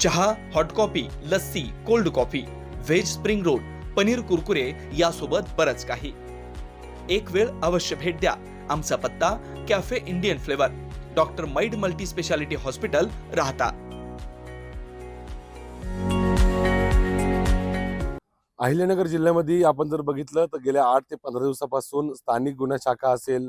चहा hot coffee lassi cold coffee veg spring roll paneer kurkure यासोबत बरंच काही. एक वेळ अवश्य भेट द्या. आमचा पत्ता कॅफे इंडियन फ्लेवर डॉक्टर मैड multi speciality hospital Rahata. Ahilyanagar जिल्ह्यामध्ये आपण जर बघितलं तर गेल्या आठ ते पंधरा दिवसापासून स्थानिक गुन्हा शाखा असेल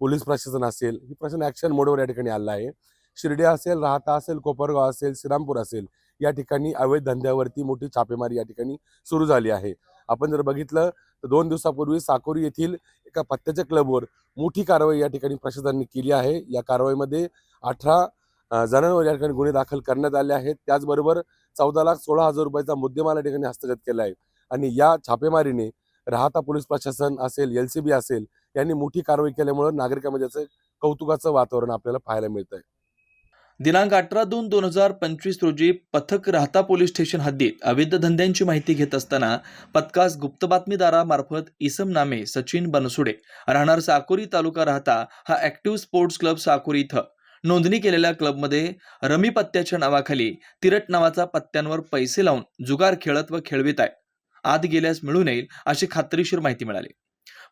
पोलीस प्रशासन असेल ही प्रशासन ऍक्शन मोडवर या ठिकाणी आलं आहे. शिर्डी असेल राहता असेल कोपरगाव असेल श्रीरामपूर असेल या ठिकाणी अवैध धंद्यावरती मोठी छापेमारी या ठिकाणी सुरू झाली आहे. आपण जर बघितलं तर दोन दिवसापूर्वी साकोरी येथील एका पत्त्याच्या क्लबवर मोठी कारवाई या ठिकाणी प्रशासनाने केली आहे. या कारवाईमध्ये अठरा जणांवर या ठिकाणी गुन्हे दाखल करण्यात आले आहेत. त्याचबरोबर चौदा लाख सोळा हजार रुपयाचा मुद्देमाल या ठिकाणी हस्तगत केला आहे. आणि या छापेमारीने राहता पोलीस प्रशासन असेल एल सी बी असेल यांनी मोठी कारवाई केल्यामुळं नागरिकांमध्ये याचं कौतुकाचं वातावरण आपल्याला पाहायला मिळत आहे दिनांक अठरा दोन दोन हजार पंचवीस रोजी पथक राहता पोलीस स्टेशन हद्दीत अवैध धंद्यांची माहिती घेत असताना पथकास गुप्त बातमीदारामार्फत इसम नामे सचिन बनसुडे. राहणार साकोरी तालुका राहता हा ऍक्टिव्ह स्पोर्ट्स क्लब साकोरी इथं. नोंदणी केलेल्या क्लबमध्ये रमी पत्त्याच्या नावाखाली तिरट नावाचा पत्त्यांवर पैसे लावून जुगार खेळत व खेळवित आहे. आत गेल्यास मिळून येईल अशी खात्रीशीर माहिती मिळाली.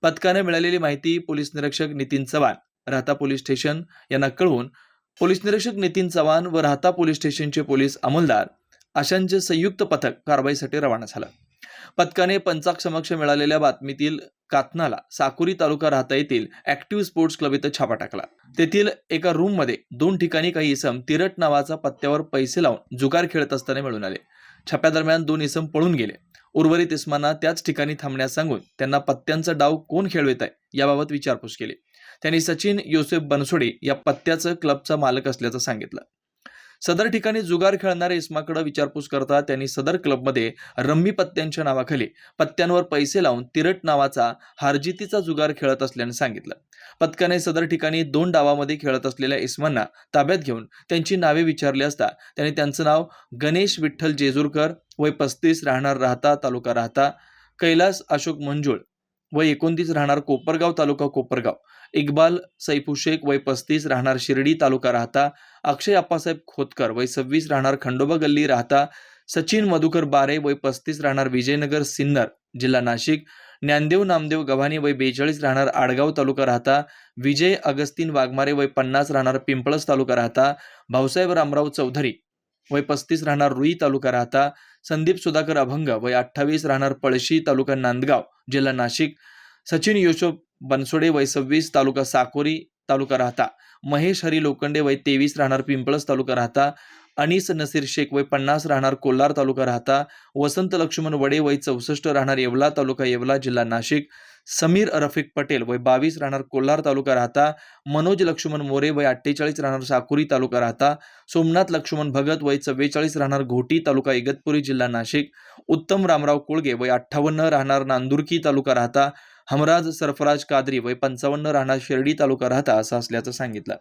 पथकाने मिळालेली माहिती पोलीस निरीक्षक नितीन चव्हाण राहता पोलीस स्टेशन यांना कळवून पोलीस निरीक्षक नितीन चव्हाण व राहता पोलीस स्टेशनचे पोलीस अंमलदार अशांचे संयुक्त पथक कारवाईसाठी रवाना झालं. पथकाने पंचाक्षमक्ष मिळालेल्या बातमीतील कातनाला साकुरी तालुका राहता येथील ऍक्टिव्ह स्पोर्ट्स क्लब इथं छापा टाकला. तेथील एका रूममध्ये दोन ठिकाणी काही इसम तिरट नावाचा पत्त्यावर पैसे लावून जुगार खेळत असताना मिळून आले. छाप्यादरम्यान दोन इसम पळून गेले. उर्वरित इसमांना त्याच ठिकाणी थांबण्यास सांगून त्यांना पत्त्यांचा डाव कोण खेळवित आहे याबाबत विचारपूस केली. त्यांनी सचिन योसेफ बनसोडे या पत्त्याचं क्लबचा मालक असल्याचं सांगितलं. सदर ठिकाणी जुगार खेळणाऱ्या इस्माकडे विचारपूस करता त्यांनी सदर क्लबमध्ये रम्मी पत्त्यांच्या नावाखाली पत्त्यांवर पैसे लावून तिरट नावाचा हारजितीचा जुगार खेळत असल्याने सांगितलं. पथकाने सदर ठिकाणी दोन डावामध्ये खेळत असलेल्या इस्मांना ताब्यात घेऊन त्यांची नावे विचारली असता त्यांनी त्यांचं नाव गणेश विठ्ठल जेजूरकर वय पस्तीस राहणार राहता तालुका राहता कैलास अशोक मंजुळ वय एकोणतीस राहणार कोपरगाव तालुका कोपरगाव. इक्बाल सैफू शेख वय पस्तीस राहणार शिर्डी तालुका राहता. अक्षय अप्पासाहेब खोतकर वय सव्वीस राहणार खंडोबा गल्ली राहता. सचिन मधुकर बारे वय पस्तीस राहणार विजयनगर सिन्नर जिल्हा नाशिक. ज्ञानदेव नामदेव गव्हाणे वय बेचाळीस राहणार आडगाव तालुका राहता. विजय अगस्तीन वाघमारे वय पन्नास राहणार पिंपळस तालुका राहता. भाऊसाहेब रामराव चौधरी वय पस्तीस राहणार रुई तालुका राहता. संदीप सुधाकर अभंग वय अठ्ठावीस राहणार पळशी तालुका नांदगाव जिल्हा नाशिक. सचिन योशोब बनसोडे वय सव्वीस तालुका साकोरी तालुका राहता. महेश हरी लोखंडे वय तेवीस राहणार पिंपळस तालुका राहता. अनिस नसीर शेख वय पन्नास राहणार कोल्हार तालुका राहता. वसंत लक्ष्मण वडे वय चौसष्ट राहणार येवला तालुका येवला जिल्हा नाशिक. समीर रफिक पटेल वय बावीस राहणार कोल्हार तालुका राहता. मनोज लक्ष्मण मोरे वय अठ्ठेचाळीस राहणार साकुरी तालुका राहता. सोमनाथ लक्ष्मण भगत वय चव्वेचाळीस राहणार घोटी तालुका इगतपुरी जिल्हा नाशिक. उत्तम रामराव कोळगे वय अठ्ठावन्न राहणार नांदुरकी तालुका राहता. हमराज सरफराज कादरी वय पंचावन्न राहणार शिर्डी तालुका राहता असं असल्याचं सांगितलं.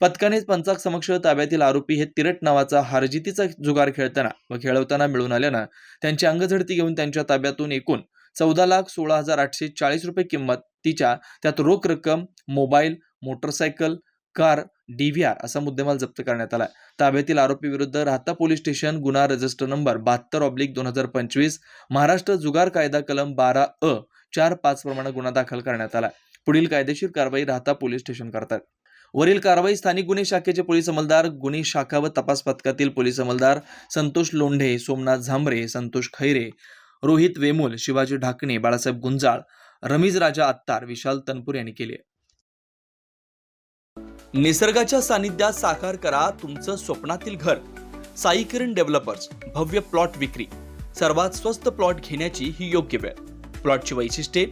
पथकाने पंचाक समक्ष ताब्यातील आरोपी हे तिरट नावाचा हारजितीचा जुगार खेळताना व खेळवताना मिळून आल्यानं त्यांची अंगझडती घेऊन त्यांच्या ताब्यातून एकूण चौदा लाख सोळा हजार आठशे चाळीस रुपये किंमत तिच्या त्यात रोख रक्कम मोबाईल मोटरसायकल कार डीव्हीआर असा मुद्देमाल जप्त करण्यात आला. ताब्यातील आरोपी विरुद्ध राहता पोलीस स्टेशन गुन्हा रजिस्टर नंबर बहात्तर ऑब्लिक दोन हजार पंचवीस महाराष्ट्र जुगार कायदा कलम बारा अ चार पाच प्रमाणे गुन्हा दाखल करण्यात आला. पुढील कायदेशीर कारवाई राहता पोलीस स्टेशन करतात. वरील कारवाई स्थानिक गुन्हे शाखेचे पोलीस अंमलदार गुन्हे शाखा व तपास पथकातील पोलीस अंमलदार संतोष लोंढे सोमनाथ झांबरे संतोष खैरे रोहित वेमुल शिवाजी ढाकणे बाळासाहेब गुंजाळ रमीज राजा आत्तार विशाल तनपूर यांनी केली निसर्गाच्या सानिध्यात साकार करा तुमचं स्वप्नातील घर. साई किरण डेव्हलपर्स भव्य प्लॉट विक्री. सर्वात स्वस्त प्लॉट घेण्याची ही योग्य वेळ. प्लॉटची वैशिष्ट्ये.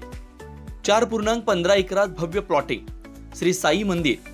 चार पूर्णांक पंधरा एकरात भव्य प्लॉटिंग. श्री साई मंदिर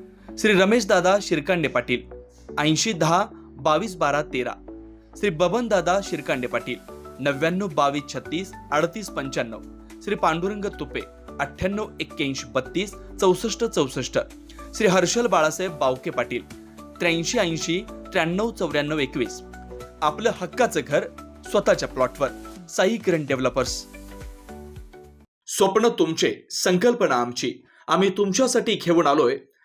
श्री रमेश दादा शिरकांडे पाटील ऐंशी दहा बावीस बारा तेरा. श्री बबन दादा शिरकांडे पाटील नव्याण्णव बावीस छत्तीस अडतीस पंच्याण्णव. श्री पांडुरंग तुपे अठ्ठ्याण्णव एक्क्याऐंशी बत्तीस चौसष्ट चौसष्ट. श्री हर्षल बाळासाहेब बावके पाटील त्र्याऐंशी ऐंशी त्र्याण्णव चौऱ्याण्णव एकवीस. आपलं हक्काचं घर स्वतःच्या प्लॉटवर. साई किरण डेव्हलपर्स. स्वप्न तुमचे संकल्पना आमची. आम्ही तुमच्यासाठी घेऊन आलोय.